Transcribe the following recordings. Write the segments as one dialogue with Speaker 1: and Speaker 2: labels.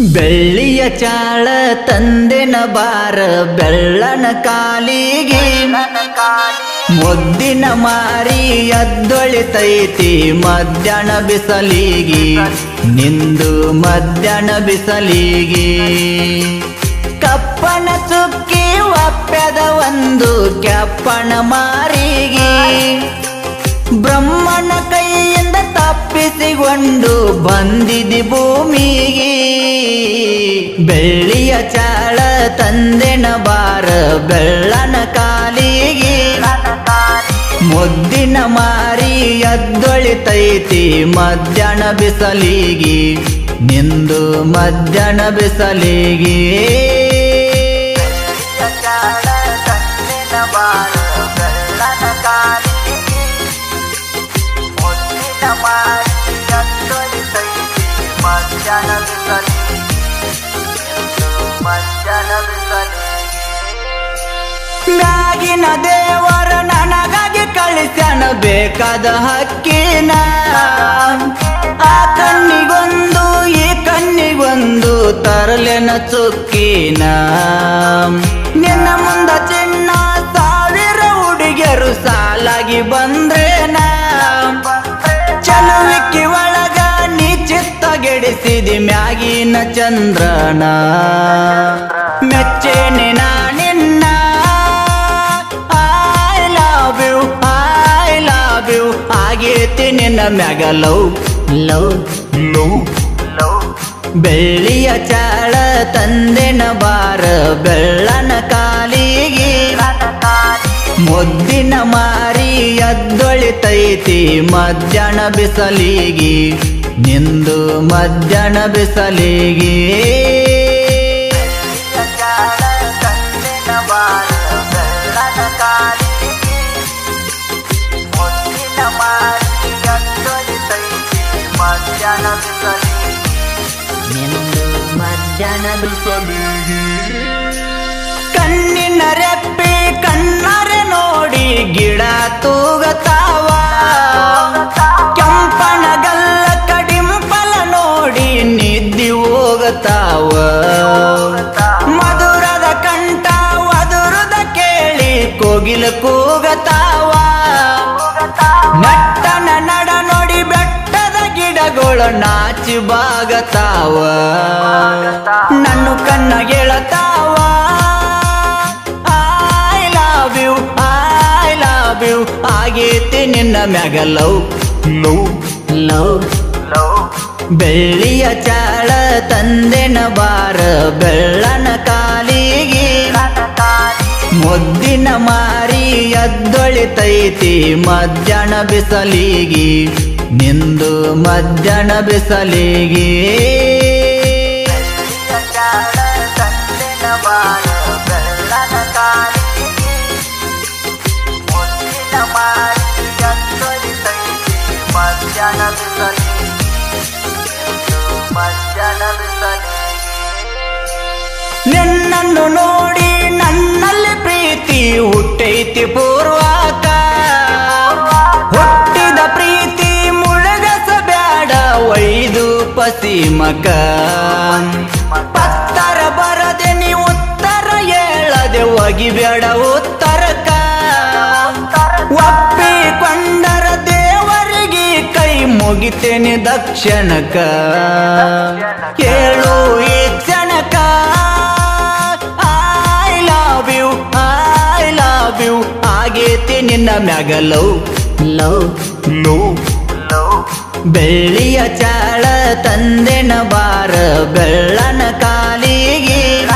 Speaker 1: ಬೆಳ್ಳಿಯ ಚಾಳ ತಂದೆನ ಬಾರ, ಬೆಳ್ಳನ ಕಾಲಿಗೆ ಮುದ್ದಿನ ಮಾರಿ ಎದ್ದೊಳಿತೈತಿ ಮಧ್ಯಾಹ್ನ ಬಿಸಲಿಗೆ, ನಿಂದು ಮಧ್ಯಾಹ್ನ ಬಿಸಲಿಗೆ. ಕಪ್ಪನ ಚುಕ್ಕಿ ಒಪ್ಪೆದ ಒಂದು ಕೆಪ್ಪನ ಮಾರಿಗೆ. ಬ್ರಹ್ಮನ ಕೈಯಿಂದ ತಪ್ಪಿಸಿಕೊಂಡು ಬಂದಿದಿ ಭೂಮಿಗೆ. ಬೆಳ್ಳಿಯ ಚಾಳ ತಂದೆನ ಬಾರ ಬೆಳ್ಳನ ಕಾಲಿಗೆ. ಮುದ್ದಿನ ಮಾರಿ ಎದ್ದೊಳಿತೈತಿ ಮಧ್ಯಾಹ್ನ ಬಿಸಲಿಗೆ. ನಿಂದು ಮಧ್ಯಾಹ್ನ ಬಿಸಲಿಗಿ. ದೇವರ ನನಗಾಗಿ ಕಳಿಸ್ಯಾನ ಬೇಕಾದ ಹಕ್ಕಿನ. ಆ ಕಣ್ಣಿಗೊಂದು, ಈ ಕಣ್ಣಿಗೊಂದು ತರಲೆನ ಚುಕ್ಕಿನ. ನಿನ್ನ ಮುಂದ ಚಿನ್ನ, ಸಾವಿರ ಹುಡುಗಿಯರು ಸಾಲಾಗಿ ಬಂದ್ರೇನ. ಚಲುವಿಕ್ಕಿ ಒಳಗ ನೀ ಚಿತ್ತ ಗೆಡಿಸಿದಿ ಮ್ಯಾಗಿನ ಚಂದ್ರನ. ಮೆಚ್ಚೇನೆ ಆಗೇತಿ ನಿನ್ನ ಮ್ಯಾಗ ಲವ್. ಲವ್. ಲವ್. ಬೆಳ್ಳಿಯ ಚಾಳ ತಂದೆನ ಬಾರ ಬೆಳ್ಳನ ಕಾಲಿಗೆ. ಮುದ್ದಿನ ಮಾರಿ ಎದ್ದೊಳಿತೈತಿ ಮಧ್ಯಾಹ್ನ ಬಿಸಲಿಗೆ. ನಿಂದು ಮಧ್ಯಾಹ್ನ ಬಿಸಲಿಗಿ. ಮಧ್ಯಾಹ್ನ ಕಣ್ಣಿನ ಗಿಡಗಳು ನಾಚಿ ಬಾಗತಾವ. ನನ್ನ ಕಣ್ಣ ಗೆಳತಾವ I love you I love you ಆಗೇತಿ ನಿನ್ನ ಮ್ಯಾಗ ಲವ್ ಲವ್. ಲವ್. ಬೆಳ್ಳಿಯ ಚಾಳ ತಂದೆನ ಬಾರ ಬೆಳ್ಳನ ಕಾಲಿಗೆ. ಮುದ್ದಿನ ಮಾರಿ ಎದ್ದೊಳಿತೈತಿ ಮಧ್ಯಾಹ್ನ ಬಿಸಲಿಗಿ. ನಿಂದು ಮಧ್ಯಾಹ್ನ ಬಿಸಲಿಗಿ. ನಿನ್ನನ್ನು ನೋಡಿ ನನ್ನಲ್ಲಿ ಪ್ರೀತಿ ಹುಟ್ಟೈತಿ ಪೂರ್ವಾಕ ಪಶ್ಚಿಮಕ ಪತ್ತರ ಬರದೆ ನೀ ಉತ್ತರ ಹೇಳದೆ ಒಗಿಬೇಡ ಉತ್ತರಕ. ಒಪ್ಪಿಕೊಂಡರ ದೇವರಿಗೆ ಕೈ ಮುಗಿತೇನೆ ದಕ್ಷಿಣಕ. ಕೇಳು ಈ ಕ್ಷಣಕ I love you I love you ಆಗೇತಿ ನಿನ್ನ ಮ್ಯಾಗ ಲವ್ ಲವ್ ಲವ್. ಬೆಳ್ಳಿಯ ಚಾಳ ತಂದೆನ ಬಾರ ಬೆಳ್ಳನ ಕಾಲಿಗೆ.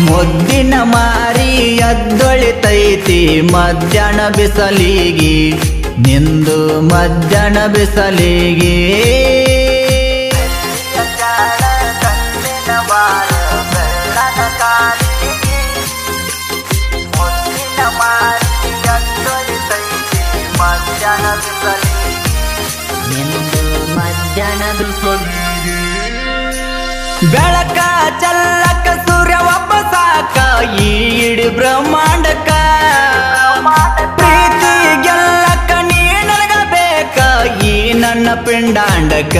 Speaker 1: ಮುದ್ದಿನ ಮಾರಿ ಎದ್ದೊಳಿತೈತಿ ಮಧ್ಯಾಹ್ನ ಬಿಸಲಿಗೆ. ನಿಂದು ಮಧ್ಯಾಹ್ನ ಬಿಸಲಿಗಿ. ಮಧ್ಯಾಹ್ನ ಬೆಳಕ ಚಲ್ಲಕ ಸೂರ್ಯ ಒಬ್ಬ ಸಾಕ ಬ್ರಹ್ಮಾಂಡಕ ಪ್ರೀತಿ ಗೆಲ್ಲಕ ನೀ ನನಗ ಬೇಕ ಈ ನನ್ನ ಪಿಂಡಾಂಡಕ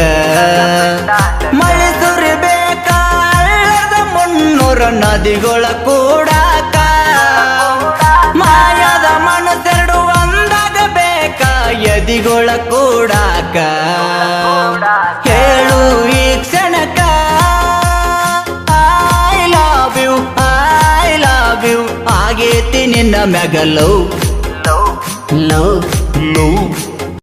Speaker 1: ಮಳೆ ಸುರಿಬೇಕ ನದಿಗಳ ಕೂಡಾಕ. ಮಾಯದ ಮನಸ್ಸೆರಡು ಒಂದಾಗ ಎದಿಗಳ ಕೂಡಾಕ. ಹೇಳು ಈ ಕ್ಷಣಕ. I love you I love you ಆಗೇತಿ ನಿನ್ನ ಮ್ಯಾಗ ಲವ್. ಲವ್.